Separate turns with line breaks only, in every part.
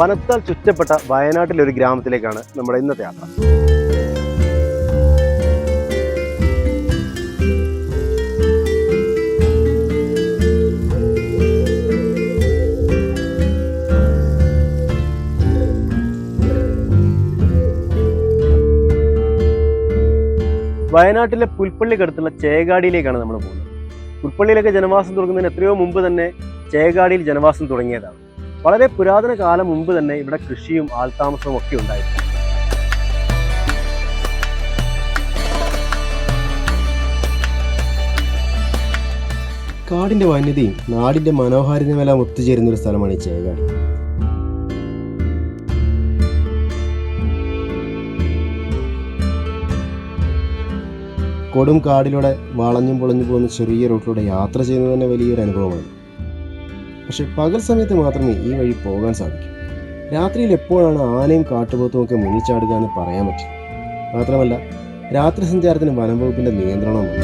വനത്താൽ ചുറ്റപ്പെട്ട വയനാട്ടിലെ ഒരു ഗ്രാമത്തിലേക്കാണ് നമ്മുടെ ഇന്നത്തെ യാത്ര. വയനാട്ടിലെ പുൽപ്പള്ളിക്കടുത്തുള്ള ചേകാടിയിലേക്കാണ് നമ്മൾ പോകുന്നത്. പുൽപ്പള്ളിയിലൊക്കെ ജനവാസം തുടങ്ങുന്നതിന് എത്രയോ മുമ്പ് തന്നെ ചേകാടിയിൽ ജനവാസം തുടങ്ങിയതാണ്. വളരെ പുരാതന കാലം മുമ്പ് തന്നെ ഇവിടെ കൃഷിയും ആൾതാമസവും ഒക്കെ ഉണ്ടായിരുന്നു.
കാടിന്റെ വന്യതയും നാടിന്റെ മനോഹാരിതയുമെല്ലാം ഒത്തുചേരുന്ന ഒരു സ്ഥലമാണ് ഈ ചേകാട്. കൊടും കാടിലൂടെ വളഞ്ഞും പൊളഞ്ഞു പോകുന്ന ചെറിയ റൂട്ടിലൂടെ യാത്ര ചെയ്യുന്നത് തന്നെ വലിയൊരു അനുഭവമാണ്. പക്ഷെ പകൽ സമയത്ത് മാത്രമേ ഈ വഴി പോകാൻ സാധിക്കൂ. രാത്രിയിൽ എപ്പോഴാണ് ആനയും കാട്ടുപോത്തും ഒക്കെ മുന്നിൽ ചാടുക എന്ന് പറയാൻ പറ്റില്ല മാത്രമല്ല രാത്രി സഞ്ചാരത്തിന് വനം വകുപ്പിന്റെ നിയന്ത്രണമുണ്ട്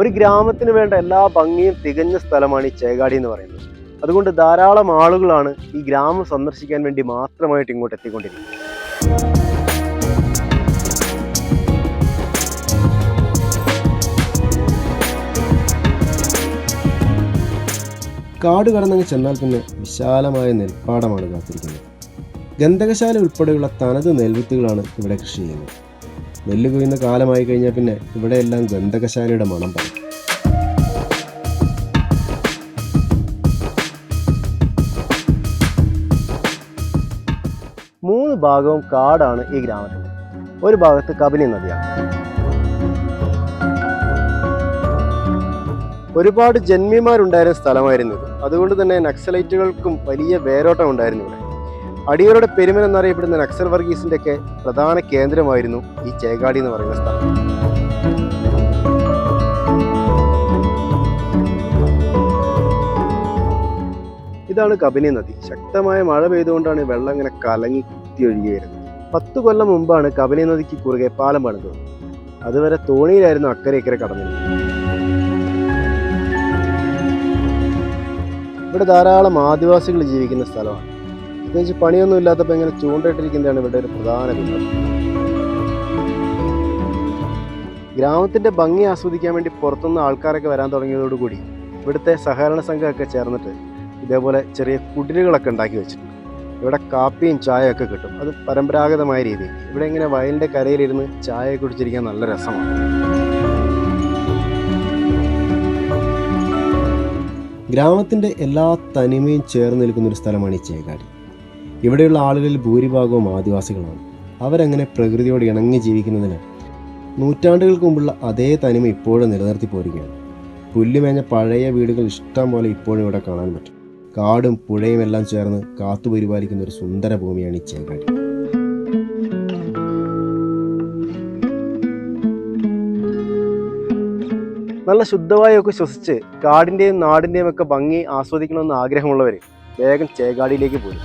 ഒരു ഗ്രാമത്തിന് വേണ്ട എല്ലാ ഭംഗിയും തികഞ്ഞ സ്ഥലമാണ് ഈ ചേകാടി എന്ന് പറയുന്നത്. അതുകൊണ്ട് ധാരാളം ആളുകളാണ് ഈ ഗ്രാമം സന്ദർശിക്കാൻ വേണ്ടി മാത്രമായിട്ട് ഇങ്ങോട്ട് എത്തിക്കൊണ്ടിരിക്കുന്നത്.
കാട് കടന്നങ്ങ് ചെന്നാൽ പിന്നെ വിശാലമായ നെൽപ്പാടമാണ് കാത്തിരിക്കുന്നത്. ഗന്ധകശാല ഉൾപ്പെടെയുള്ള തനത് നെൽവിത്തുകളാണ് ഇവിടെ കൃഷി ചെയ്യുന്നത്. നെല്ല് കൊയ്യുന്ന കാലമായി കഴിഞ്ഞാൽ പിന്നെ ഇവിടെയെല്ലാം ഗന്ധകശാലയുടെ മണം പറയും
ഭാഗവും കാടാണ് ഈ ഗ്രാമത്തിൽ ഒരു ഭാഗത്ത് കബനി നദിയാണ്. ഒരുപാട് ജന്മിമാരുണ്ടായിരുന്ന സ്ഥലമായിരുന്നു ഇത്. അതുകൊണ്ട് തന്നെ നക്സലൈറ്റുകൾക്കും വലിയ വേരോട്ടം ഉണ്ടായിരുന്നു ഇവിടെ. അടിയറുടെ പെരുമൻ എന്നറിയപ്പെടുന്ന നക്സൽ വർഗീസിന്റെ ഒക്കെ പ്രധാന കേന്ദ്രമായിരുന്നു ഈ ചേകാടി എന്ന് പറയുന്ന സ്ഥലം. ഇതാണ് കബനി നദി. ശക്തമായ മഴ പെയ്തുകൊണ്ടാണ് വെള്ളം ഇങ്ങനെ കലങ്ങി കുത്തി ഒഴുകി വരുന്നത് പത്ത് കൊല്ലം മുമ്പാണ് കബനി നദിക്ക് കുറുകെ പാലം പണിതത്. അതുവരെ തോണിയിലായിരുന്നു അക്കരെ ഇക്കരെ കടന്നിരുന്നത്. ഇവിടെ ധാരാളം ആദിവാസികൾ ജീവിക്കുന്ന സ്ഥലമാണ്. പ്രത്യേകിച്ച് പണിയൊന്നും ഇല്ലാത്തപ്പോൾ ഇങ്ങനെ ചൂണ്ടയിട്ടിരിക്കുന്നതാണ് ഇവിടെ ഒരു പ്രധാന വിനോദം. ഗ്രാമത്തിന്റെ ഭംഗി ആസ്വദിക്കാൻ വേണ്ടി പുറത്തുനിന്ന് ആൾക്കാരൊക്കെ വരാൻ തുടങ്ങിയതോടുകൂടി ഇവിടുത്തെ സഹകരണ സംഘമൊക്കെ ചേർന്നിട്ട് ഇതേപോലെ ചെറിയ കുടിലുകളൊക്കെ ഉണ്ടാക്കി വെച്ചിട്ടുണ്ട്. ഇവിടെ കാപ്പിയും ചായയൊക്കെ കിട്ടും. അത് പരമ്പരാഗതമായ രീതി ഇവിടെ ഇങ്ങനെ വയലിന്റെ കരയിലിരുന്ന് ചായ കുടിച്ചിരിക്കാൻ നല്ല രസമാണ്.
ഗ്രാമത്തിന്റെ എല്ലാ തനിമയും ചേർന്ന് നിൽക്കുന്ന ഒരു സ്ഥലമാണ് ഈ ചേകാടി. ഇവിടെയുള്ള ആളുകളിൽ ഭൂരിഭാഗവും ആദിവാസികളാണ്. അവരങ്ങനെ പ്രകൃതിയോട് ഇണങ്ങി ജീവിക്കുന്നതിന് നൂറ്റാണ്ടുകൾക്ക് മുമ്പുള്ള അതേ തനിമ ഇപ്പോഴും നിലനിർത്തി പോരുകയാണ്. പുല്ലുമേഞ്ഞ പഴയ വീടുകൾ ഇഷ്ടം പോലെ ഇപ്പോഴും ഇവിടെ കാണാൻ പറ്റും. കാടും പുഴയും എല്ലാം ചേർന്ന് കാത്തുപരിപാലിക്കുന്ന ഒരു സുന്ദര ഭൂമിയാണ് ഈ ചേകാടി
നല്ല ശുദ്ധവായൊക്കെ ശ്വസിച്ച് കാടിന്റെയും നാടിന്റെയും ഒക്കെ ഭംഗി ആസ്വദിക്കണമെന്ന് ആഗ്രഹമുള്ളവർ വേഗം ചേകാടിയിലേക്ക് പോരും.